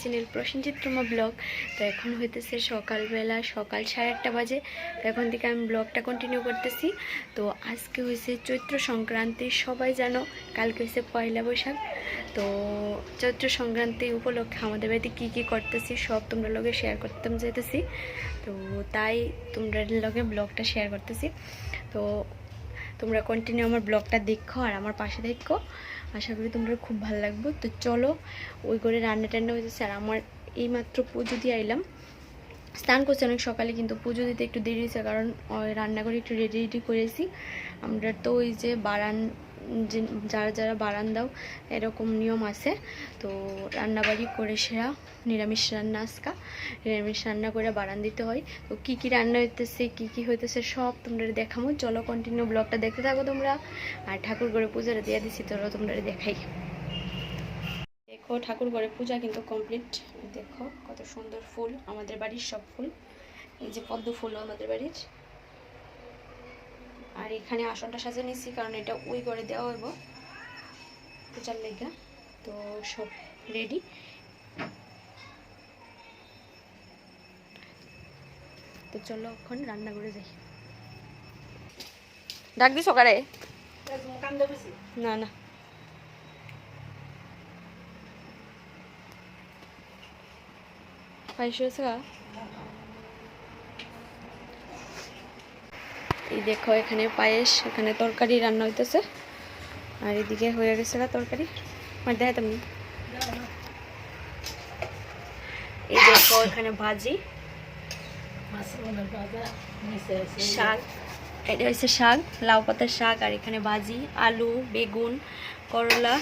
Channel Prosenjit প্রমা blog. তো এখন হইতেছে সকালবেলা, সকাল সাড়ে আটটা বাজে। তো এখন থেকে আমি ব্লগটা কন্টিনিউ করতেছি। তো আজকে হয়েছে চৈত্র সংক্রান্তি, সবাই জানো, কালকে হয়েছে পয়লা বৈশাখ। তো চৈত্র সংক্রান্তি উপলক্ষে আমাদের বাড়িতে কী কী করতেছি, সব তোমরা লগে শেয়ার করতাম যেতেছি। তো তাই তোমরা লগে ব্লগটা শেয়ার করতেছি। তো তোমরা কন্টিনিউ আমার ব্লগটা দেখো আর আমার পাশে দেখো। আশা করি তোমরা খুব ভালো লাগবে। তো চলো, ওই করে রান্না টান্না হয়েছে আর আমার এইমাত্র পুজো দিয়ে আইলাম। স্নান করছি অনেক সকালে, কিন্তু পুজো দিতে একটু দেরি হয়েছে কারণ ওই রান্না করে একটু রেডি রেডি করেছি। আমরা তো ওই যে বারান যারা যারা বারান দাও এরকম নিয়ম আছে, তো রান্নাবাড়ি করে সেরা নিরামিষ রান্না আজকা। নিরামিষ রান্না করে বারান দিতে হয়। তো কি কি রান্না হইতেছে, কি কি হইতেছে সব তোমরা দেখামো। চলো কন্টিনিউ ব্লগটা দেখতে থাকো তোমরা। আর ঠাকুর ঘরে পূজাটা দিয়ে দিছি তোরা তোমরা দেখাই। দেখো, ঠাকুর ঘরে পূজা কিন্তু কমপ্লিট দেখো, কত সুন্দর ফুল, আমাদের বাড়ির সব ফুল। এই যে পদ্ম ফুল আমাদের বাড়ির। আর এখানে আসনটা সাজিয়ে নিচ্ছি কারণ এটা ওই করে দেওয়া হইব। পূজার লেগা। তো সব রেডি তো চলো এখন রান্না করে যাই। ডাক দিস সকালে না না। পায়েস হয়েছে গা? এই দেখো এখানে পায়েস, এখানে তরকারি রান্না হইতেছে। আর এদিকে হয়ে গেছে গা তরকারি। আমার দেখাই তুমি এই দেখো এখানে ভাজি। শাক, এটা হচ্ছে শাক, লাউ পাতার শাক, আর এখানে ভাজি, আলু, বেগুন, করলা,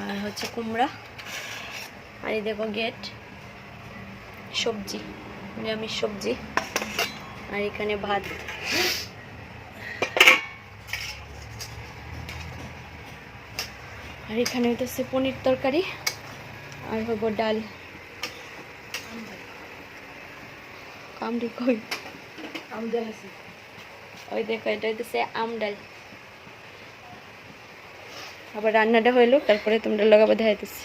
আর হচ্ছে কুমড়া। আর এই দেখো গেট, সবজি, নিরামিষ সবজি। আর এখানে ভাত। আর এখানে হইতেছে পনির তরকারি আর হইব ডাল। কামড়ি কই? ওই দেখো এটা হইতেছে আম ডাল। আবার রান্নাটা হইল তারপরে তোমরা লাগাবো দেখাইতেছি।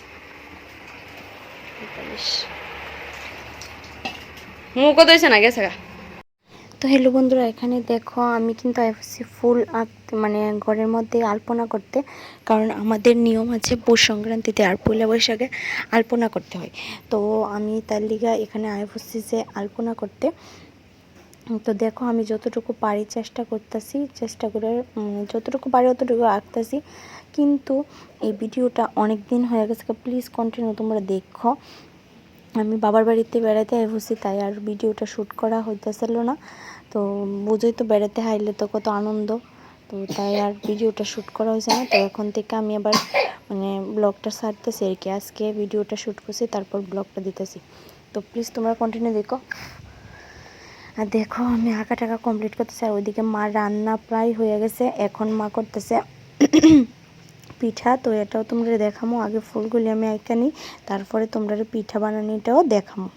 মুখ কত হয়েছে না গেছে গা? তো হ্যালো বন্ধুরা, এখানে দেখো আমি কিন্তু এসেছি ফুল আঁকতে মানে ঘরের মধ্যে আলপনা করতে, কারণ আমাদের নিয়ম আছে পৌষ সংক্রান্তিতে আর পয়লা বৈশাখে আলপনা করতে হয়। তো আমি তার লিগা এখানে আইফসি যে আলপনা করতে। তো দেখো আমি যতটুকু পারি চেষ্টা করতেছি, চেষ্টা করে যতটুকু পারি অতটুকু আঁকতেছি। কিন্তু এই ভিডিওটা অনেক দিন হয়ে গেছে প্লিজ কন্টিনিউ তোমরা দেখো। আমি বাবার বাড়িতে বেড়াতে আইবসি তাই আর ভিডিওটা শ্যুট করা হইতেছিল না। তো বুঝোই তো বেড়াতে হাইলে তো কত আনন্দ। তো তাই আর ভিডিওটা শ্যুট করা হয়েছে না। তো এখন থেকে আমি আবার মানে ব্লগটা সারতেছি আর কি। আজকে ভিডিওটা শ্যুট করছি, তারপর ব্লগটা দিতেছি। তো প্লিজ তোমরা কন্টিনিউ দেখো। আর দেখো, আমি আঁকা টাকা কমপ্লিট করতেছি, আর ওইদিকে মা রান্না প্রায় হয়ে গেছে। এখন মা করতেছে পিঠা তো এটাও তোমরা দেখামো। আগে ফুলগুলি আমি আঁকা নিই তারপরে তোমরা পিঠা বানানিটাও দেখামো।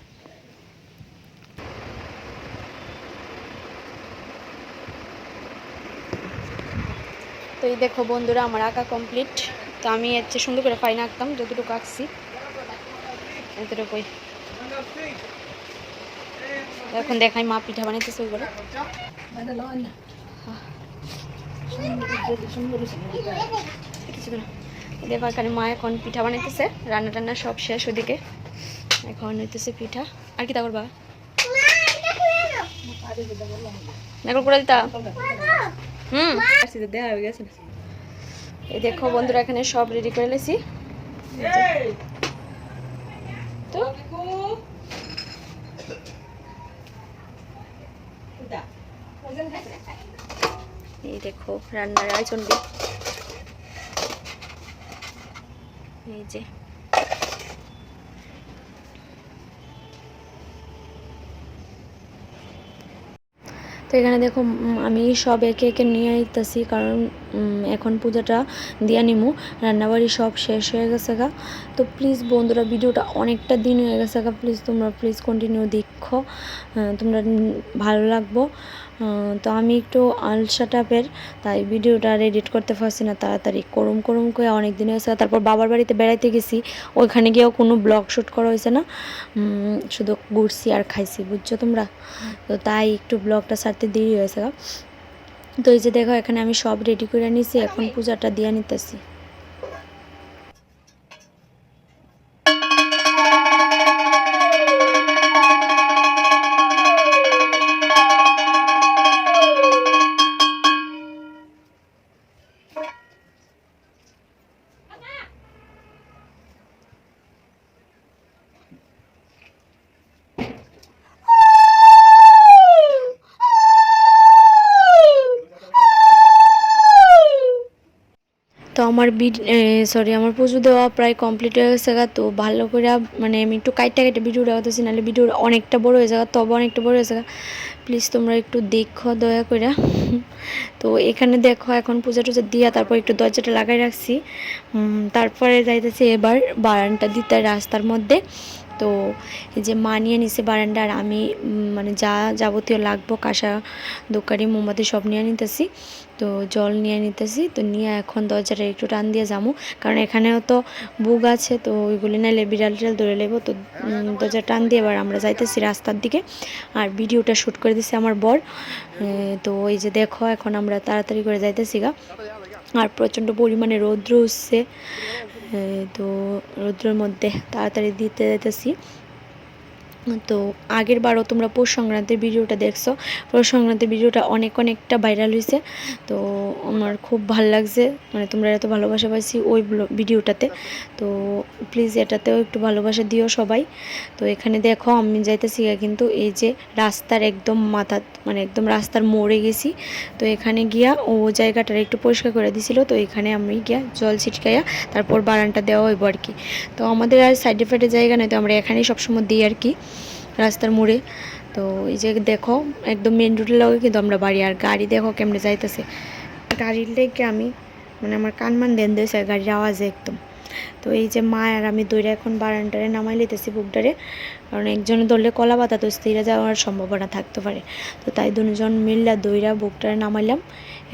তো এই দেখো বন্ধুরা আমার আঁকা কমপ্লিট তো আমি এর চেয়ে সুন্দর করে ফাইন আঁকতাম যতটুকু আঁকছি। এতটুকুই। এখন দেখাই মা পিঠা বানাইতেছে ওই করে। কিছু এই দেখো এখানে মা এখন পিঠা বানাইতেছে, রান্না টান্না সব শেষ ওদিকে। এখন হইতেছে পিঠা। আর কি তা করবা? এই দেখো বন্ধুরা, এখানে সব রেডি করে লেছি তো? এই দেখো, রান্নার আয়োজনটি এই যে। তো এখানে দেখো আমি সব একে একে নিয়ে আইতেছি কারণ এখন পূজাটা দিয়া নিমু। রান্নাবাড়ি সব শেষ হয়ে গেছে গা। তো প্লিজ বন্ধুরা, ভিডিওটা অনেকটা দিন হয়ে গেছে গা। প্লিজ তোমরা প্লিজ কন্টিনিউ দেখো। তোমরা ভালো লাগবো। তো আমি একটু আলসা টাইপের, তাই ভিডিওটা এডিট করতে পারছি না। তাড়াতাড়ি করুম করুম করে অনেক দিন হয়েছে তারপর বাবার বাড়িতে বেড়াইতে গেছি। ওইখানে গিয়েও কোনো ব্লগ শ্যুট করা হয়েছে না। শুধু ঘুরছি আর খাইছি, বুঝছ তোমরা? তো তাই একটু ব্লগটা ছাড়তে দেরি হয়েছে গা। তো এই যে দেখো এখানে আমি সব রেডি করে নিছি এখন পূজাটা দিয়ে নিতেছি। আমার সরি আমার পুজো দেওয়া প্রায় কমপ্লিট হয়ে গেছে তো ভালো করে মানে আমি একটু কাইটা কাইটা ভিডিও দেখাতেছি, নাহলে ভিডিও অনেকটা বড় হয়ে যাবে তবে অনেকটা বড় হয়ে যাবে প্লিজ তোমরা একটু দেখো, দয়া করে তো এখানে দেখো, এখন পূজা টুজা দিয়া তারপর একটু দরজাটা লাগাই রাখছি। তারপরে যাইতেছি এবার বারানটা দিতে রাস্তার মধ্যে। তো এই যে মা নিয়ে নিছে বারান্দা আর আমি মানে যা যাবতীয় লাগবো, কাঁসা দোকানি মোমবাতি সব নিয়ে নিতেছি। তো জল নিয়ে নিতেছি। তো নিয়ে এখন দরজাটা একটু টান দিয়ে যাব কারণ এখানেও তো বুক আছে, তো ওইগুলি নাইলে বিড়াল টিড়াল ধরে নেব তো দরজা টান দিয়ে এবার আমরা যাইতেছি রাস্তার দিকে। আর ভিডিওটা শ্যুট করে দিছে আমার বর। তো ওই যে দেখো, এখন আমরা তাড়াতাড়ি করে যাইতেছি গা। আর প্রচণ্ড পরিমাণে রৌদ্র উঠছে। তো রৌদ্রের মধ্যে তাড়াতাড়ি দিতে যাইতেছি। তো আগের বারও তোমরা পৌষ সংক্রান্তির ভিডিওটা দেখছ। পৌষ সংক্রান্তির ভিডিওটা অনেক অনেকটা ভাইরাল হয়েছে তো আমার খুব ভালো লাগছে মানে তোমরা এত ভালোবাসা পাইছি ওই ভিডিওটাতে। তো প্লিজ এটাতেও একটু ভালোবাসা দিও সবাই। তো এখানে দেখো, আমি যাইতেছি কিন্তু এই যে রাস্তার একদম মাথা মানে একদম রাস্তার মোড়ে গেছি। তো এখানে গিয়া ও জায়গাটার একটু পরিষ্কার করে দিছিল। তো এখানে আমি গিয়া জল ছিটকাইয়া তারপর বারানটা দেওয়া হইব আর কি তো আমাদের আর সাইডে ফাইডে জায়গা নয় তো আমরা এখানেই সবসময় দিই আর কি রাস্তার মোড়ে। তো এই যে দেখো, একদম মেন রোডের লগে কিন্তু আমরা বাড়ি। আর গাড়ি দেখো কেমনে যাইতেছে। গাড়ির লেগে আমি মানে আমার কান মান দেন দিয়েছে গাড়ির আওয়াজে একদম। তো এই যে মা আর আমি দৌড়ে এখন বারান্ডারে নামাই লিতেছি বুকডারে। কারণ একজনে ধরলে কলা পাতা তো স্থিরে যাওয়ার সম্ভাবনা থাকতে পারে। তো তাই দুজন মিললা দইরা বুকটারে নামাইলাম।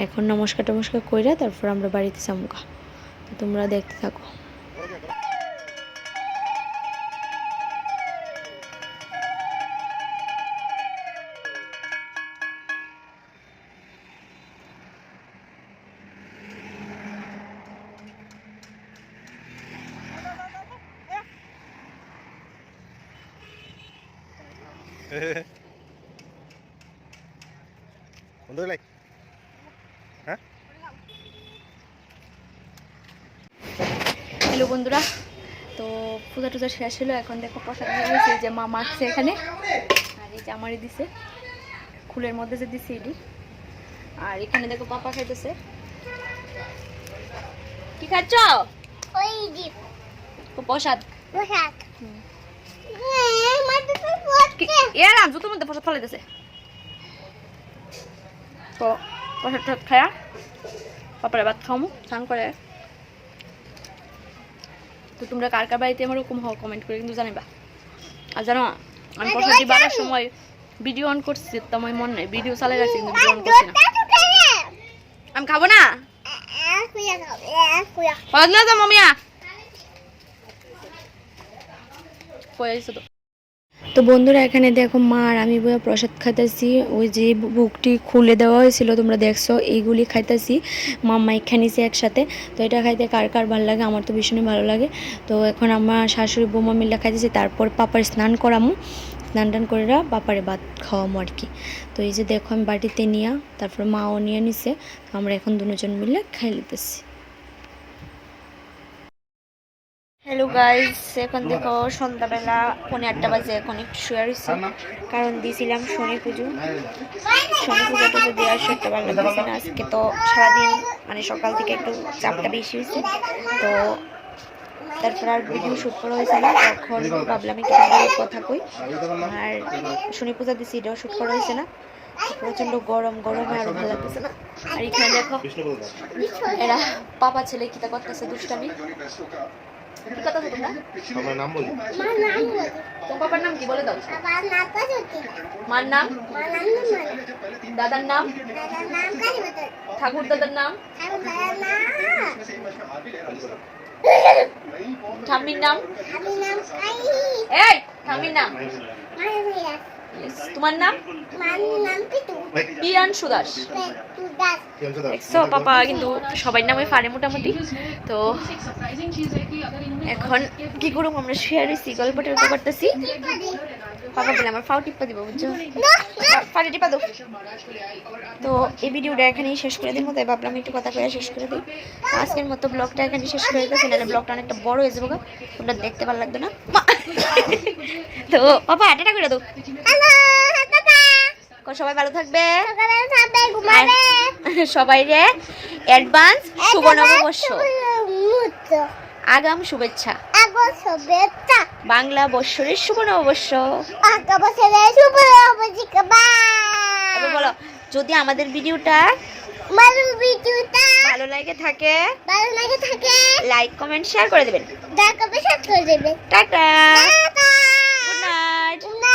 এখন নমস্কার টমস্কার কইরা তারপর আমরা বাড়িতে যামুকা তো তোমরা দেখতে থাকো। বন্ধ লাই হ্যাঁ হ্যালো বন্ধুরা। তো পূজা টুজা শেষ হলো এখন দেখো প্রসাদ হয়ে গেছে যে মা মাখছে এখানে। আর এই যে আমারই দিছে। খুলের মধ্যে যে দিছে এটি। আর এখানে দেখো পাপা খাইতেছে। কি খাচ্ছ? প্রসাদ। আম জুতোর মধ্যে প্রসাদ ফেলাইতেছে তো প্রসাদ টসাদ খায়া পাপারে ভাত খাওয়ামু স্নান করে তো তোমরা কার কার বাড়িতে আমার ওরকম হও কমেন্ট করে কিন্তু জানিবা আর জানো আমি প্রসাদ বাড়ার সময় ভিডিও অন করছি তো আমার মন নাই ভিডিও চালাই গেছে কিন্তু ভিডিও অন করছি না আমি খাব না না তো মামিয়া তো তো বন্ধুরা, এখানে দেখো মা আর আমি বইয়া প্রসাদ খাইতেছি। ওই যে বুকটি খুলে দেওয়া হয়েছিল, তোমরা দেখছ, এইগুলি খাইতেছি। মাম্মা এখানেছি একসাথে। তো এটা খাইতে কার কার ভালো লাগে? আমার তো ভীষণই ভালো লাগে। তো এখন আমার শাশুড়ি বৌমা মিলে খাইতেছি, তারপর পাপার স্নান করামু। স্নান টান করে পাপারে ভাত খাওয়ামো আর কি। তো এই যে দেখো আমি বাটিতে নিয়া, তারপর মাও নিয়ে নিছে। আমরা এখন দুজন মিলে খাই লিতেছি হ্যালো গাইস এখন দেখো সন্ধ্যাবেলা পৌনে আটটা বাজে। এখন একটু শুয়ে রয়েছে। কারণ দিয়েছিলাম শনি পুজো। শনি পুজো টুজো দেওয়ার সত্যি ভালো লাগতেছে না। আজকে তো সারাদিন মানে সকাল থেকে একটু চাপটা বেশি হয়েছে। তো তারপর আর ভিডিও শ্যুট করা হয়েছে না। তখন ভাবলাম একটু কথা কই। আর শনি পূজা দিছি এটাও শ্যুট করা হয়েছে না। প্রচণ্ড গরম, গরমে আরও ভালো লাগতেছে না। আর এখানে দেখো, এরা পাপা ছেলে কিতা করতেছে দুষ্টামি। কি কথা তোমরা? আমার নাম বলি। মার নাম বল। তোমার পাপার নাম কি? বলে দাও। বাবার নাম কাজুতি মার নাম? মার নাম দাদার নাম? দাদার নাম কাজুতি ঠাকুর দাদার নাম? আর দাদার নাম? ঠাম্মির নাম এই ঠাম্মির নাম। তোমার নাম? পিয়ান সুদাস। দাস দেখছ, পাপা কিন্তু সবাই নামে পারে মোটামুটি। তো এখন কি করুম, আমরা শেয়ার হয়েছি গল্প টল্প করতেছি। পাপা বলে আমার ফাও টিপ্পা দিব, বুঝছ? ফাটে টিপা দাও। তো এই ভিডিওটা এখানেই শেষ করে দিই তাই ভাবলাম একটু কথা কয়ে শেষ করে দিই। আজকের মতো ব্লগটা এখানে শেষ করে দিতেছি নাহলে ব্লগটা অনেকটা বড় হয়ে যাব। তোমরা দেখতে ভালো লাগবে না। তো করে দাও। সবাই ভালো থাকবে। সবাই রে অ্যাডভান্স শুভ নববর্ষ আগাম শুভেচ্ছা। শুভেচ্ছা। বাংলা বৎসরের শুভ নববর্ষ বা বলো যদি আমাদের ভিডিওটা মারু ভিডিওটা ভালো লাগে থাকে? ভালো লাগে থাকে। লাইক কমেন্ট শেয়ার করে দেবেন। কমেন্ট শেয়ার করে দিবেন টাটা। টাটা। গুড নাইট না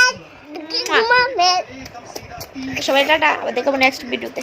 ঘুমাবে সবাই টাটা। আবার দেখাবো নেক্সট ভিডিওতে।